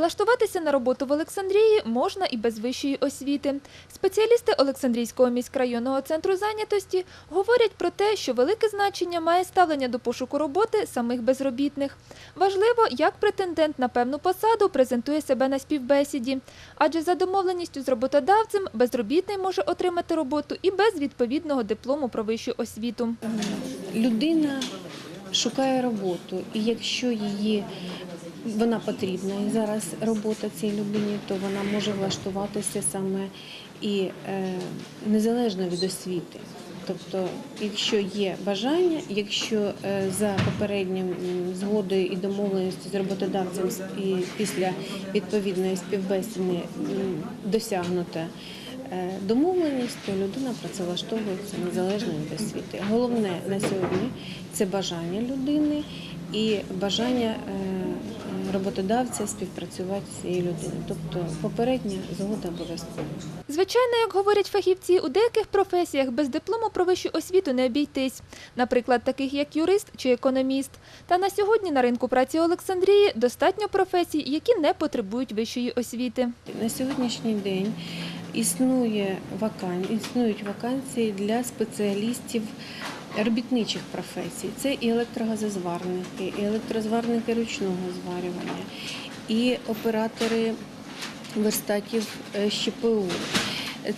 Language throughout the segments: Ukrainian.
Влаштуватися на роботу в Олександрії можна і без вищої освіти. Спеціалісти Олександрійського міськрайонного центру зайнятості говорять про те, що велике значення має ставлення до пошуку роботи самих безробітних. Важливо, як претендент на певну посаду презентує себе на співбесіді, адже за домовленістю з роботодавцем безробітний може отримати роботу і без відповідного диплому про вищу освіту. людина шукає роботу, і якщо її вона потрібна і зараз робота цій людині, то вона може влаштуватися саме і е, незалежно від освіти. Тобто, якщо є бажання, якщо е, за попереднім згодою і домовленістю з роботодавцем і після відповідної співбесіди досягнута е, домовленість, то людина працевлаштовується незалежно від освіти. Головне на сьогодні це бажання людини і бажання роботодавця співпрацювати з цією людиною. Тобто попередня згода обов'язкова. Звичайно, як говорять фахівці, у деяких професіях без диплому про вищу освіту не обійтись, наприклад, таких як юрист чи економіст. Та на сьогодні на ринку праці Олександрії достатньо професій, які не потребують вищої освіти. На сьогоднішній день існує вакан... існують вакансії для спеціалістів робітничих професій. Це і електрогазозварники, і електрозварники ручного зварювання, і оператори верстатів е, ЩПУ.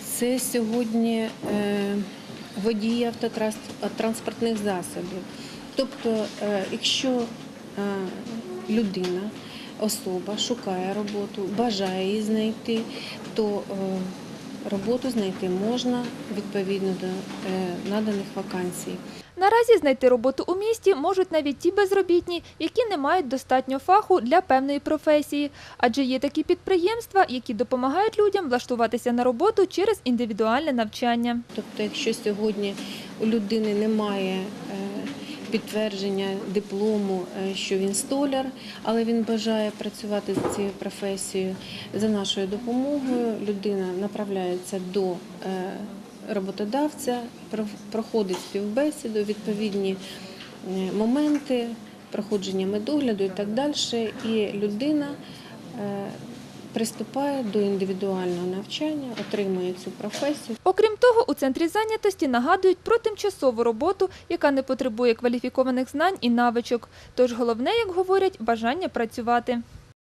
Це сьогодні е, водії автотранспортних засобів. Тобто, е, якщо людина, особа шукає роботу, бажає її знайти, то роботу знайти можна відповідно до е, наданих вакансій. Наразі знайти роботу у місті можуть навіть ті безробітні, які не мають достатньо фаху для певної професії, адже є такі підприємства, які допомагають людям влаштуватися на роботу через індивідуальне навчання. Тобто, якщо сьогодні у людини немає підтвердження диплому, е, що він столяр, але він бажає працювати за цією професією, за нашою допомогою людина направляється до е, роботодавця, проходить співбесіду, відповідні е, моменти, проходження медогляду і так далі. І людина приступає до індивідуального навчання, отримує цю професію. Окрім того, у центрі зайнятості нагадують про тимчасову роботу, яка не потребує кваліфікованих знань і навичок. Тож головне, як говорять, бажання працювати.